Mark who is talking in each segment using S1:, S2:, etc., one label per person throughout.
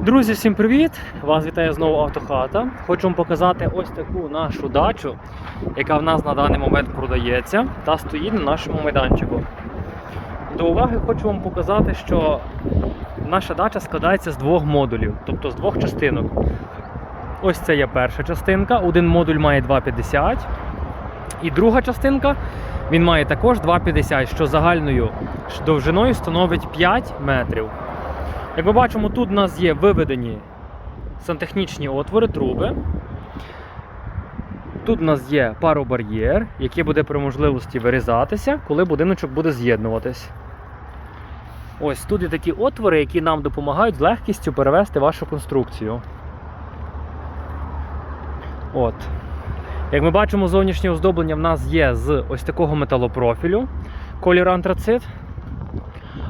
S1: Друзі, всім привіт! Вас вітає знову автохата. Хочу вам показати ось таку нашу дачу, яка в нас на даний момент продається та стоїть на нашому майданчику. До уваги хочу вам показати, що наша дача складається з двох модулів, тобто з двох частинок. Ось це є перша частинка. Один модуль має 2,50. І друга частинка він має також 2,50, що загальною довжиною становить 5 метрів. Як ми бачимо, тут у нас є виведені сантехнічні отвори, труби. Тут у нас є паробар'єр, який буде при можливості вирізатися, коли будиночок буде з'єднуватись. Ось тут є такі отвори, які нам допомагають з легкістю перевести вашу конструкцію. От. Як ми бачимо, зовнішнє оздоблення в нас є з ось такого металопрофілю, колір антрацит.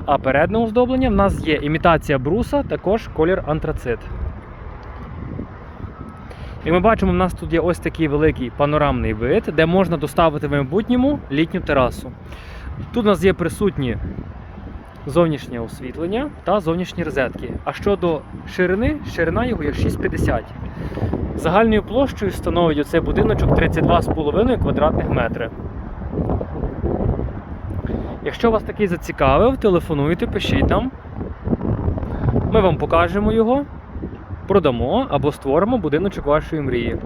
S1: А передне оздоблення в нас є імітація бруса, також колір антрацит. І ми бачимо, в нас тут є ось такий великий панорамний вид, де можна доставити в майбутньому літню терасу. Тут у нас є присутні зовнішнє освітлення та зовнішні розетки. А щодо ширини, ширина його є 6,50. Загальною площею становить оцей будиночок 32,5 квадратних метри. Якщо вас такий зацікавив, телефонуйте, пишіть нам. Ми вам покажемо його, продамо або створимо будиночок вашої мрії.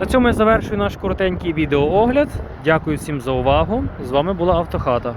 S1: На цьому я завершую наш коротенький відеоогляд. Дякую всім за увагу. З вами була Автохата.